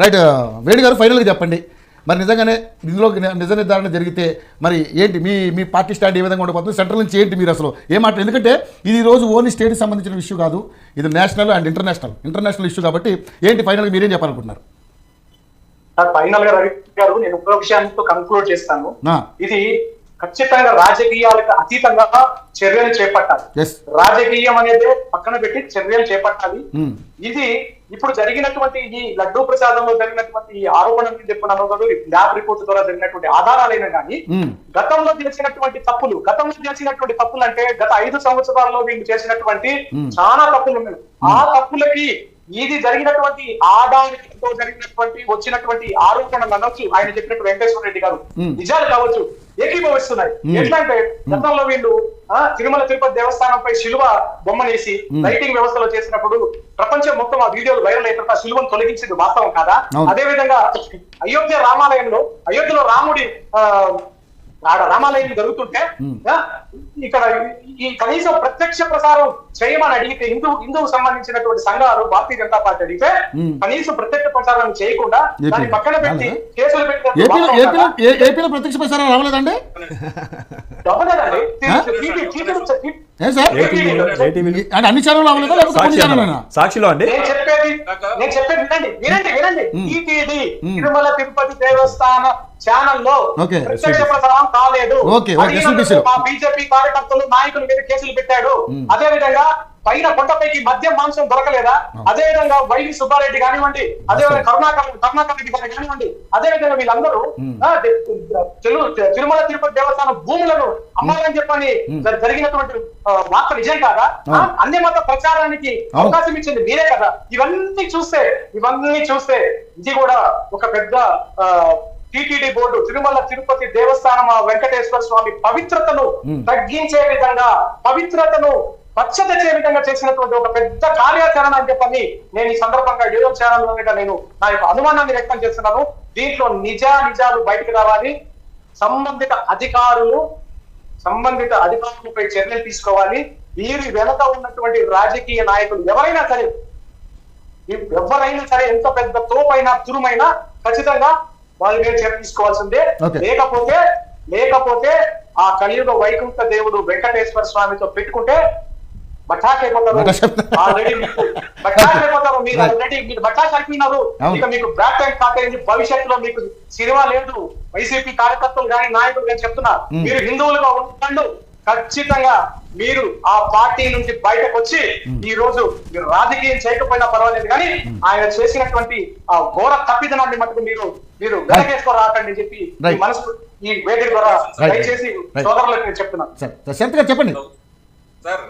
Right Venu గారు ఫైనల్గా చెప్పండి. మరి నిజంగానే ఇందులో నిజ నిర్ధారణ జరిగితే మరి ఏంటి మీ మీ పార్టీ స్టాండ్ ఏ విధంగా ఉండబోతుంది? సెంట్రల్ నుంచి ఏంటి మీరు అసలు? ఏ మాట? ఎందుకంటే ఇది రోజు ఓన్లీ స్టేట్కి సంబంధించిన ఇష్యూ కాదు ఇది national and international international issue కాబట్టి ఏంటి ఫైనల్గా మీరేం చెప్పాలనుకుంటున్నారు? ఫైనల్గా రవి గారు నేను ఒక విషయాన్ని కంక్లూడ్ చేస్తాను. ఇది ఖచ్చితంగా రాజకీయాలకు అతీతంగా చర్యలు చేపట్టాలి. రాజకీయం అనేది పక్కన పెట్టి చర్యలు చేపట్టాలి. Hmm. ఇది ఇప్పుడు జరిగినటువంటి ఈ లడ్డూ ప్రసాదంలో జరిగినటువంటి ఈ ఆరోపణలు చెప్పుకున్న ల్యాబ్ రిపోర్ట్ ద్వారా జరిగినటువంటి ఆధారాలైనా కానీ. గతంలో చేసినటువంటి తప్పులు గతంలో చేసినటువంటి తప్పులు అంటే గత ఐదు సంవత్సరాల్లో వీళ్ళు చేసినటువంటి. చాలా తప్పులు ఉన్నాయి ఆ తప్పులకి ఇది జరిగినటువంటి ఆదాయంతో జరిగినటువంటి వచ్చినటువంటి ఆరోపణలు అనొచ్చు ఆయన చెప్పినట్టు వెంకటేశ్వర రెడ్డి గారు. నిజాలు కావచ్చు ఏకీభవిస్తున్నాయి. ఎట్లా అంటే గతంలో వీళ్ళు ఆ, తిరుమల తిరుపతి దేవస్థానంపై శిలువ బొమ్మనేసి. లైటింగ్ వ్యవస్థలో చేసినప్పుడు ప్రపంచం మొత్తం ఆ వీడియోలు వైరల్ అయిన తర్వాత శిలువను తొలగించింది వాస్తవం కాదా. అదే విధంగా అయోధ్య రామాలయంలో అయోధ్యలో రాముడి ఆ, ఆడ రామాలయం జరుగుతుంటే ఇక్కడ ఈ- కనీసం ప్రత్యక్ష ప్రసారం చేయమని అడిగితే హిందూ హిందువుకు సంబంధించినటువంటి సంఘాలు భారతీయ జనతా పార్టీ అడిగితే. కనీసం ప్రత్యక్ష ప్రసారం చేయకుండా. దాన్ని పక్కన పెట్టి? కేసులు పెట్టిన ప్రత్యక్ష ప్రసారం రావలేదండి? అన్ని ఛానల్. సాక్షిలో అండి. చెప్పేది నేను చెప్పేది వినండి వినండి వినండి. టీటీడీ. తిరుమల తిరుపతి దేవస్థాన ఛానల్లో ఓకే. ప్రత్యక్ష ప్రసారం కాలేదు బీజేపీ కార్యకర్తలు నాయకుల మీద కేసులు పెట్టాడు. అదే విధంగా పైన కొండపైకి మద్యం మాంసం దొరకలేదా అదే విధంగా వైవి సుబ్బారెడ్డి కానివ్వండి అదే కరుణాకర్ కరుణాకర్ రెడ్డి గారు కానివ్వండి అదే విధంగా వీళ్ళందరూ తిరు- తిరుమల తిరుపతి దేవస్థానం భూములను అమ్మాలని చెప్పని. జ- జరిగినటువంటి వార్త నిజం కాదా. అన్ని మత ప్రచారానికి. అవకాశం ఇచ్చింది మీరే కదా ఇవన్నీ చూస్తే ఇవన్నీ చూస్తే ఇది కూడా ఒక పెద్ద టిటిడి బోర్డు తిరుమల తిరుపతి దేవస్థానం వెంకటేశ్వర స్వామి పవిత్రతను మ్మ్. తగ్గించే విధంగా పవిత్రతను పచ్చ తెచ్చే విధంగా చేసినటువంటి ఒక పెద్ద కార్యాచరణ అని చెప్పని నేను ఈ సందర్భంగా ఏదో ఛానల్ మీద నేను నా యొక్క అనుమానాన్ని వ్యక్తం చేస్తున్నాను. దీంట్లో నిజా నిజాలు బయటకు రావాలి. సంబంధిత అధికారులు సంబంధిత అధికారులపై చర్యలు తీసుకోవాలి. వీరి వెనక ఉన్నటువంటి రాజకీయ నాయకులు ఎవరైనా సరే ఎవరైనా సరే ఎంత పెద్ద తోపైనా తురుమైనా ఖచ్చితంగా వాళ్ళ మీద చర్య తీసుకోవాల్సిందే. లేకపోతే లేకపోతే ఆ కలియుగ వైకుంఠ దేవుడు వెంకటేశ్వర స్వామితో పెట్టుకుంటే భవిష్యత్తులో మీకు సినిమా లేదు. వైసీపీ కార్యకర్తలు కానీ నాయకులు కానీ చెప్తున్నారు. మీరు హిందువులుగా ఉండండు. ఖచ్చితంగా మీరు ఆ పార్టీ నుంచి బయటకు వచ్చి ఈ రోజు మీరు రాజకీయం చేయకపోయినా పర్వాలేదు కానీ ఆయన చేసినటువంటి ఆ ఘోర తప్పిదనాన్ని మటుకు మీరు మీరు వెనకేసుకో రాకండి అని చెప్పి. మనసు ఈ వేదిక ద్వారా. దయచేసి. సోదరులకు నేను చెప్తున్నాను. చెప్పండి. సార్.